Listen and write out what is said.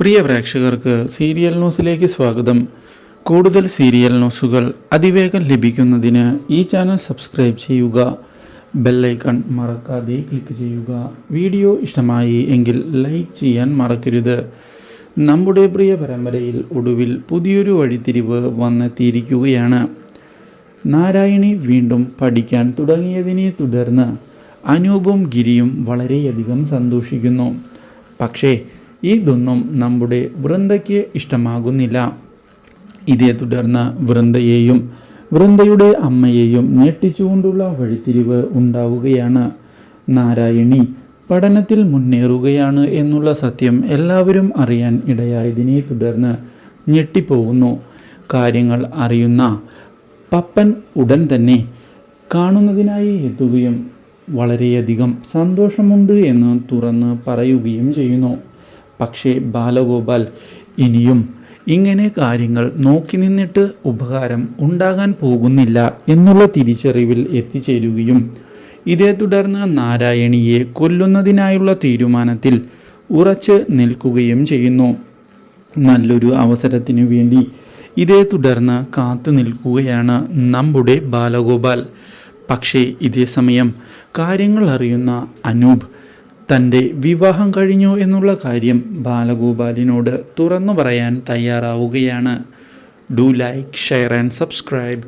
പ്രിയ പ്രേക്ഷകർക്ക് സീരിയൽ ന്യൂസിലേക്ക് സ്വാഗതം. കൂടുതൽ സീരിയൽ ന്യൂസുകൾ അതിവേഗം ലഭിക്കുന്നതിന് ഈ ചാനൽ സബ്സ്ക്രൈബ് ചെയ്യുക. ബെല്ലൈക്കൺ മറക്കാതെ ക്ലിക്ക് ചെയ്യുക. വീഡിയോ ഇഷ്ടമായി എങ്കിൽ ലൈക്ക് ചെയ്യാൻ മറക്കരുത്. നമ്മുടെ പ്രിയ പരമ്പരയിൽ ഒടുവിൽ പുതിയൊരു വഴിത്തിരിവ് വന്നെത്തിയിരിക്കുകയാണ്. നാരായണി വീണ്ടും പഠിക്കാൻ തുടങ്ങിയതിനെ തുടർന്ന് അനൂപും ഗിരിയും വളരെയധികം സന്തോഷിക്കുന്നു. പക്ഷേ ഇതൊന്നും നമ്മുടെ വൃന്ദയ്ക്ക് ഇഷ്ടമാകുന്നില്ല. ഇതേ തുടർന്ന് വൃന്ദയെയും വൃന്ദയുടെ അമ്മയെയും ഞെട്ടിച്ചുകൊണ്ടുള്ള വഴിത്തിരിവ് ഉണ്ടാവുകയാണ്. നാരായണി പഠനത്തിൽ മുന്നേറുകയാണ് എന്നുള്ള സത്യം എല്ലാവരും അറിയാൻ ഇടയായതിനെ തുടർന്ന് ഞെട്ടിപ്പോകുന്നു. കാര്യങ്ങൾ അറിയുന്ന പപ്പൻ ഉടൻ തന്നെ കാണുന്നതിനായി എത്തുകയും വളരെയധികം സന്തോഷമുണ്ട് എന്ന് തുറന്ന് പറയുകയും ചെയ്യുന്നു. പക്ഷേ ബാലഗോപാൽ ഇനിയും ഇങ്ങനെ കാര്യങ്ങൾ നോക്കി നിന്നിട്ട് ഉപകാരം ഉണ്ടാകാൻ പോകുന്നില്ല എന്നുള്ള തിരിച്ചറിവിൽ എത്തിച്ചേരുകയും ഇതേ തുടർന്ന് നാരായണിയെ കൊല്ലുന്നതിനായുള്ള തീരുമാനത്തിൽ ഉറച്ച് നിൽക്കുകയും ചെയ്യുന്നു. നല്ലൊരു അവസരത്തിനു വേണ്ടി ഇതേ തുടർന്ന് കാത്തു നിൽക്കുകയാണ് നമ്മുടെ ബാലഗോപാൽ. പക്ഷേ ഇതേ സമയം കാര്യങ്ങൾ അറിയുന്ന അനൂപ് തന്റെ വിവാഹം കഴിഞ്ഞു എന്നുള്ള കാര്യം ബാലഗോപാലിനോട് തുറന്നു പറയാൻ തയ്യാറാവുകയാണ്. Do like share and subscribe.